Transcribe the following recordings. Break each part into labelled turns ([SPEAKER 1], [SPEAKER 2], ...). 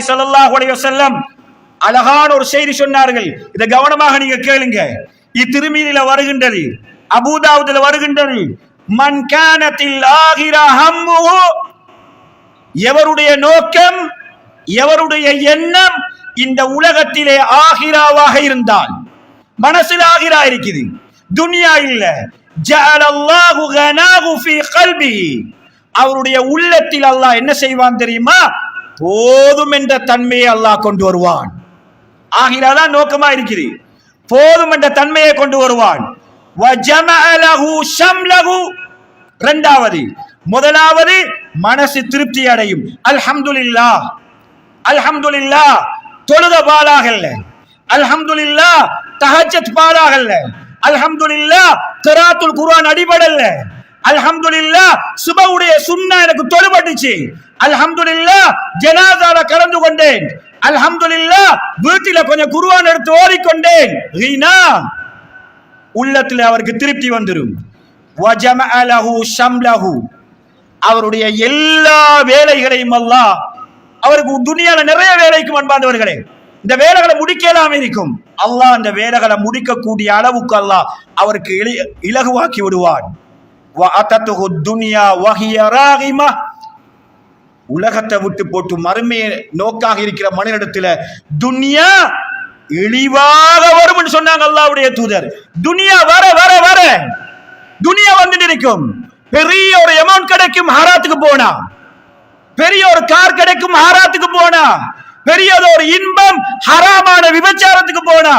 [SPEAKER 1] ரசூலுல்லாஹி ஸல்லல்லாஹு அலைஹி வஸல்லம் அழகான ஒரு செய்தி சொன்னார்கள். இதை கவனமாக நீங்க கேளுங்க. இத்திருமீனில வருகின்றது அபூதாவுதுல வருகின்றது. மன் கானத்தில் ஆகிரா ஹம்முஹு எவருடைய நோக்கம் எவருடைய எண்ணம் இந்த உலகத்திலே ஆகிராவாக இருந்தால். மனசில் ஆகிரா இருக்குது. துனியா இல்ல. ஜஅலல்லாஹு கனாஹு ஃபீ கல்பிஹி. அவருடைய உள்ளத்தில் அல்லாஹ் என்ன செய்வான் தெரியுமா? போதும் என்ற தன்மையை அல்லாஹ் கொண்டு வருவான். ஆகினாதான் நோக்கமா இருக்கிறது. போதும் என்ற தன்மையை கொண்டு வருவான். இரண்டாவது முதலாவது மனசு திருப்தி அடையும். அல்ஹம்துலில்லா அல்ஹம்துலில்லா தொழுத பாலாகல்ல அல்ஹம்துலில்லா தஹஜத் பாலாகல்ல அல்ஹம்துலில்லா திராத்துல் குர்ஆன் அடிபடல்ல அல்ஹம்துலில்லா சுபவுடைய சுன்னா எனக்கு தொழுபட்டுச்சு. அல்ஹம்துலில்லா ஜனாதால கலந்து கொண்டேன். அல்ஹம்துலில்லா வீட்டில கொஞ்சம் குருவான் எடுத்து ஓடிக்கொண்டேன். ரீனா உள்ளத்துல அவருக்கு திருப்தி வந்துடும் அவருடைய எல்லா வேலைகளையும் அல்லா அவருக்கு துணியால நிறைய வேலைக்கும் அன்பாண்டவர்களே இந்த வேலைகளை முடிக்கலாம் இருக்கும். அல்லாஹ் அந்த வேலைகளை முடிக்கக்கூடிய அளவுக்கு அல்லாஹ் அவருக்கு இலகுவாக்கி விடுவான். துனியா வகிய ராகிமா. உலகத்தை விட்டு போட்டு மறுமையை நோக்காக இருக்கிற மனிதனிடத்துல துனியா இழிவாக வரும்னு சொன்னாங்க அல்லாவுடைய தூதர். துனியா வர வர வர. துனியா வந்து நினைக்கும் பெரிய ஒரு அமௌண்ட் கிடைக்கும் ஹராத்துக்கு போனா. பெரிய ஒரு கார் கிடைக்கும் ஹாராத்துக்கு போனா. பெரிய ஒரு இன்பம் ஹராமான விபச்சாரத்துக்கு போனா.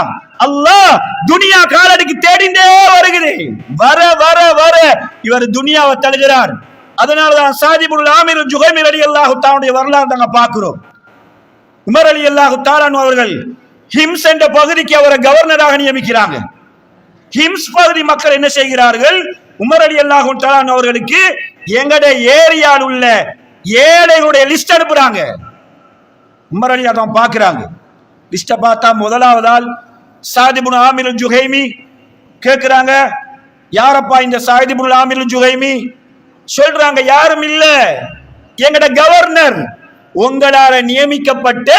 [SPEAKER 1] அல்லாஹ் துனியா காலடிக்கு தேடிண்டே வருகிறது. வர வர வர. இவர் துனியாவை தழுகிறார். அதனாலதான் சாதிபுல் ஆமீர் ஜுகைமிர் அலி அல்லாஹு தானுடைய வரலாறு நாங்க பார்க்கிறோம். உமர் அலி அல்லாஹு தாலான் அவர்கள் ஹிம்ஸ் என்ற பகுதிக்கு அவரை கவர்னராக நியமிக்கிறாங்க. ஹிம்ஸ் பகுதி மக்கள் என்ன செய்கிறார்கள்? உமர் அலி அல்லாஹு தாலான் அவர்களுக்கு எங்கட ஏரியாவில் உள்ள ஏழைகளுடைய லிஸ்ட் அனுப்புறாங்க. உமர் அலி அதான் பார்க்கிறாங்க. லிஸ்ட பார்த்தா முதலாவதால் சாதிபுன் ஆமிர் ஜுஹைமி கேட்கிறாங்க. யாரப்பா இந்த சாதிபுன் ஆமிர் ஜுஹைமி சொல்றாங்க யாரும் இல்ல. எங்கட கவர்னர் உங்களால நியமிக்கப்பட்ட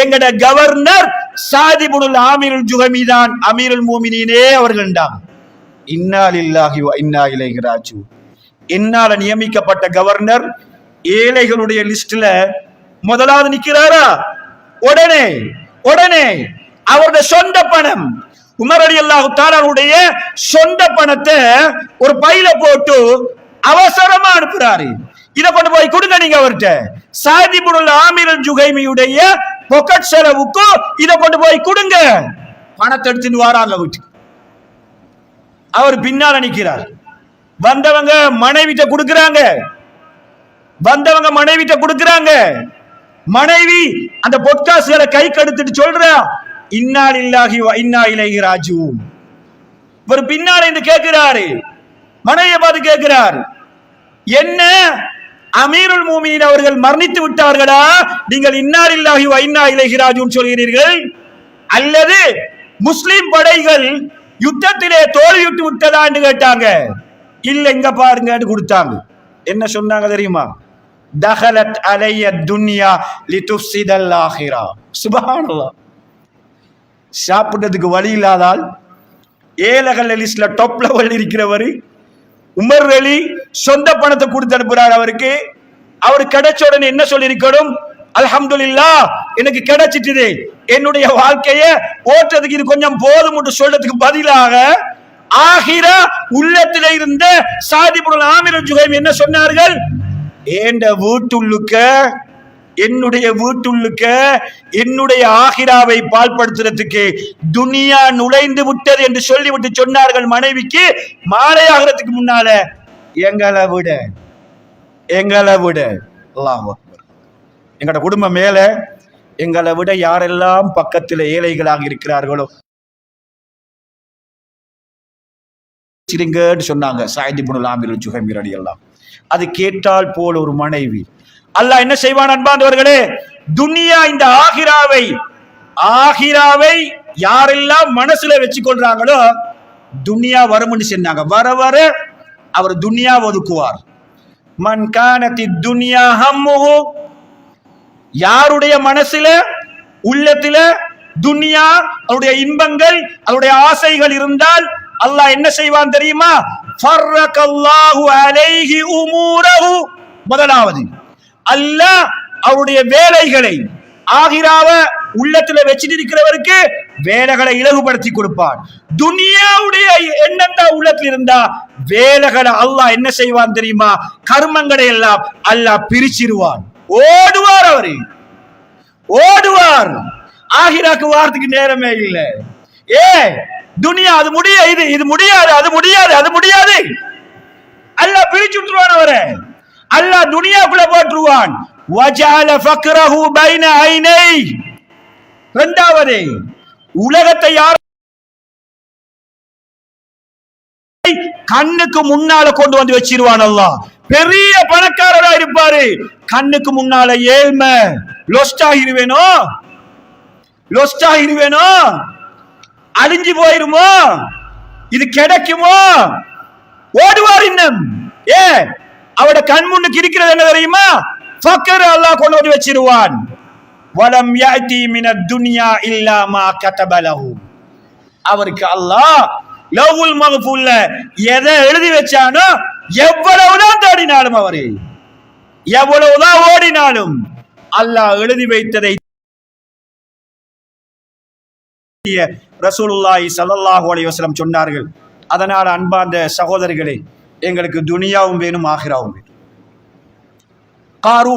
[SPEAKER 1] எங்கட கவர்னர் சாதிபுனுல் ஆமீருல் ஜுகமி தான் அமீருல் மூமினே அவர்கள்டாம். இன்னா லில்லாஹி இன்னா இலைஹி ராஜு. என்னால நியமிக்கப்பட்ட கவர்னர் ஏழைகளுடைய லிஸ்ட்ல முதலாவது நிக்கிறாரா? உடனே உடனே அவருடைய சொந்த பணம். உமர் அலி அல்லாஹு தாலாவுடைய சொந்த பணத்தை ஒரு பையில போட்டு அவசரமா அனுப்புறாரு. இத கொண்டு போய் கொடுங்க நீங்க அவர்கிட்ட. சாதிபுனுல் ஆமீரல் ஜுகைமியுடைய பொக்கட் செலவுக்கும் இத கொண்டு போய் கொடுங்க. பணத்தை எடுத்துன்னு வராங்க வீட்டுக்கு. அவர் பின்னால நிற்கிறார் வந்தவங்க மனைவிட்ட கொடுக்குறாங்க. வந்தவங்க மனைவிட்ட கொடுக்குறாங்க. மனைவி அந்த பொட்காசுகளை கை கடுத்துட்டு சொல்றா இன்னால் இல்லாகி வ இன்னா இலைஹி ராஜிஊன். இவர் பின்னால் இருந்து கேட்கிறாரு மனைவியை பார்த்து கேட்கிறார். என்ன? அமீருல் மூமின் அவர்கள் மரணித்து விட்டார்களா? நீங்கள் இன்னாரில்லாஹி வ இலகிராஜுன்னு சொல்கிறீர்கள்? அல்லது முஸ்லிம் படைகள் யுத்தத்திலே தோல்வியுட்டு விட்டதா என்று கேட்டாங்க. இல்ல எங்க பாருங்கன்னு கொடுத்தாங்க. என்ன சொன்னாங்க தெரியுமா? தஹலத் அலைய துன்யா லிதுஃப்சிதல் ஆஹிரா. சுபஹானல்லாஹ். சாப்பிட்டதுக்கு வழி இல்லாதால் ஏலகல் லிஸ்ட்ல டாப் லெவல் இருக்கிறவர் உமர் அலி சொந்த பணத்தை கொடுத்து அனுப்புறார் அவருக்கு. அவர் கிடைச்ச உடனே என்ன சொல்லியிருக்கணும்? அல்ஹம்துலில்லாஹ் எனக்கு கிடைச்சிட்டுது. என்னுடைய வாழ்க்கைய ஓட்டுறதுக்கு இது கொஞ்சம் போதும் என்று சொல்றதுக்கு பதிலாக ஆகிரா உள்ளத்தில் இருந்த சாதிபுரன் ஆமிர ஜுகைம் என்ன சொன்னார்கள்? ஏண்ட வீட்டுள்ளுக்க என்னுடைய வீட்டுள்ளுக்க என்னுடைய ஆகிராவை பால்படுத்துறதுக்கு துனியா நுழைந்து விட்டது என்று சொல்லிவிட்டு சொன்னார்கள் மனைவிக்கு மாலை ஆகிறதுக்கு முன்னால எங்களை விட எங்களை விட. அல்லாஹ் எங்களோட குடும்பம் மேல எங்களை விட யாரெல்லாம் பக்கத்தில் ஏழைகளாக இருக்கிறார்களோ சிரிங்கன்னு சொன்னாங்க. சாயந்தி புனல் ஆமிர் ஜுஹமீர் அடி எல்லாம் அது கேட்டால் போல் ஒரு மனைவி அல்லாஹ் என்ன செய்வான் அன்பாந்தவர்களே துனியா இந்த ஆகிராவை ஆகிராவை யாரெல்லாம் மனசுல வச்சு கொள்றாங்களோ துனியா வரும்னு சொன்னாங்க. வர வர அவர் துனியா ஒதுக்குவார். மன்கானத்தி துனியா ஹம்முஹு. யாருடைய மனசுல உள்ளத்துல துனியா அவருடைய இன்பங்கள் அவருடைய ஆசைகள் இருந்தால் அல்லாஹ் என்ன செய்வான் தெரியுமா? அலைஹி முதலாவது அல்லாஹ் அவருடைய வேலைகளை ஆகிராவ உள்ளத்துல வச்சிட்டு இருக்கிறவருக்கு வேலைகளை இலகுபடுத்தி கொடுப்பான் துனியாவுடைய எண்ணந்தா உள்ளத்தில் இருந்தா வேலைகளை அல்லாஹ் என்ன செய்வான் தெரியுமா? கர்மங்களை எல்லாம் அல்லாஹ் பிரிச்சிருவான். ஓடுவார் அவரு. ஓடுவார். ஆகிராக்கு வாரத்துக்கு நேரமே இல்லை. ஏ துனியா அது முடிய இது இது முடியாது அது முடியாது அது முடியாது. அல்லாஹ் பிரிச்சு விட்டுருவான் அவரை. அல்லாஹ் துனியாக்குள்ள போட்டுருவான் வஜால ஃபக்ரஹு பைன ஐனை. இரண்டாவது உலகத்தை யார் கண்ணுக்கு முன்னால கொண்டு வந்து வச்சிருவான் அல்லாஹ். பெரிய பணக்காரரா இருப்பாரு. கண்ணுக்கு முன்னால ஏழ்மை. லொஸ்டா இருவேனோ லொஸ்டா இருவேனோ அழிஞ்சு போயிருமோ? இது கிடைக்குமோ? ஓடுவார் இன்னும். ஏ அவட கண் முன்னுக்கு இருக்கிறது என்ன தெரியுமா? ஃபக்கர் அல்லாஹ் கொண்டு வந்து வச்சிருவான். வலம் யாதி மின துனியா இல்லாமா கதபலஹு அவருக்கு அல்லாஹ் லவ்வுல் மகஃபூல்ல எதை எழுதி வச்சானோ எவ்வளவுதான் தேடினாலும் அவரு. எவ்வளவுதான் ஓடினாலும் அல்லாஹ் எழுதி வைத்ததை ரசூலுல்லாஹி ஸல்லல்லாஹு அலைஹி வஸல்லம் சொன்னார்கள். அதனால் அன்பார்ந்த சகோதரர்களே எங்களுக்கு துனியாவும் வேணும் ஆகிராவும் வேணும். காரூன்